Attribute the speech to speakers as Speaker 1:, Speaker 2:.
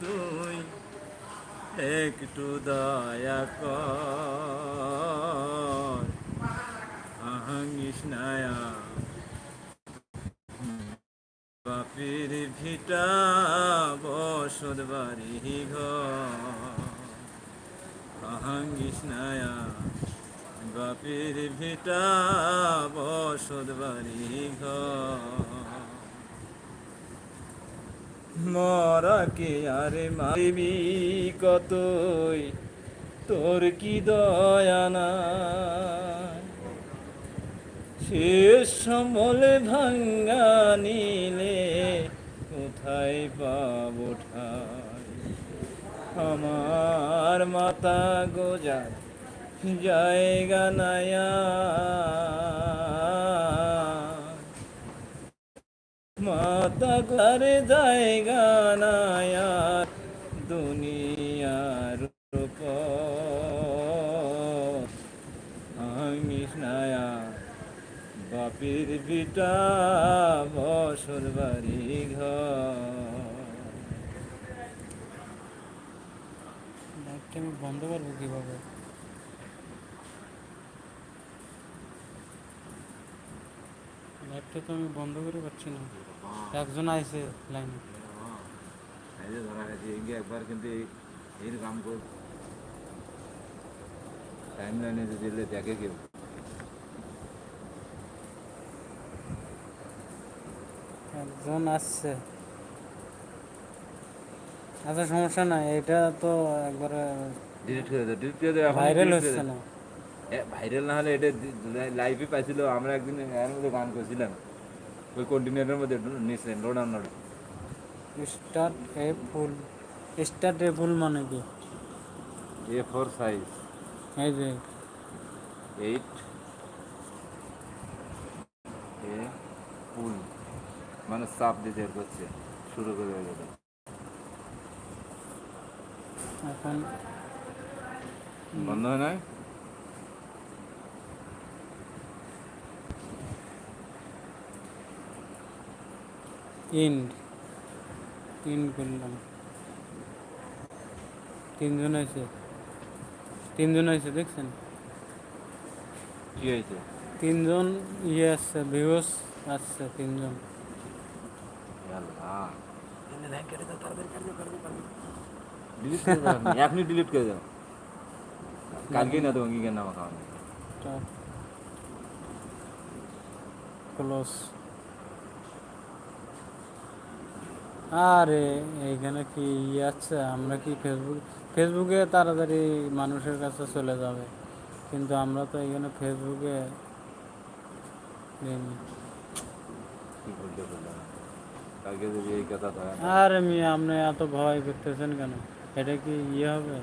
Speaker 1: তুই একটু দয়া কর। আহাঙ্গিস নায়া। বাপির ভিটা বসত বাড়ি ঘর। নায়া। বাপির ভিটা বসত বাড়ি ঘর। মরা কে আরে মারিবি কতই? তোর কি দয়া নাই? শেষ সমলে ভাঙ্গা নিলে কোথায় পাবো আমার মাতা গোজার জায়গা নায়া মাতা ঘরে জায়গা নায়া দুনিয়ার আমি নায়া বাপির বিটা বসর বাড়ি ঘর।
Speaker 2: বন্ধ করব কীভাবে? লাইটটা তো আমি বন্ধ করে পাচ্ছি না। একজন আইছে লাইনে।
Speaker 1: এই ধরা গেছে এই একবার কিন্তু এই- এই কাম কর। টাইম লাইনে দিলে দেখে কেউ।
Speaker 2: একজন আসছে। আচ্ছা সমস্যা নাই। এটা তো একবারে
Speaker 1: ডিলিট করে দাও ডিলিট করে দাও
Speaker 2: ভাইরাল হচ্ছে না।
Speaker 1: ভাইরাল না হলে এটা লাইভে পাইছিল। আমরা একদিন এর মধ্যে গান করছিলাম। ওই কন্টিনিউরের মধ্যে নিচে লোড আন লোড
Speaker 2: স্টার্ট এ ফুল স্টার্ট এ ফুল মানে কি?
Speaker 1: এ ফোর সাইজ
Speaker 2: এই যে।
Speaker 1: এইট এ ফুল মানে চাপ দিতে করছে। শুরু করে গেল
Speaker 2: এখন
Speaker 1: বন্ধ হয় না
Speaker 2: ইন্ড ইন্ড করলাম। তিনজন আছে তিনজন আছে দেখছেন?
Speaker 1: কি হয়েছে?
Speaker 2: তিনজন ইয়ে আসছে ভিউস আসছে তিনজন।
Speaker 1: ডিলিট আপনি, এখনই ডিলিট করে দাও। কালকেই না তো অঙ্গীকার নামা খাওয়ানো।
Speaker 2: ক্লোজ আরে এইখানে কি ইয়ে আছে? আমরা কি ফেসবুক ফেসবুকে তাড়াতাড়ি মানুষের কাছে চলে যাবে। কিন্তু আমরা তো এখানে ফেসবুকে আরে মিয়া আপনি এত ভয় করতেছেন কেন? এটা কি ইয়ে হবে?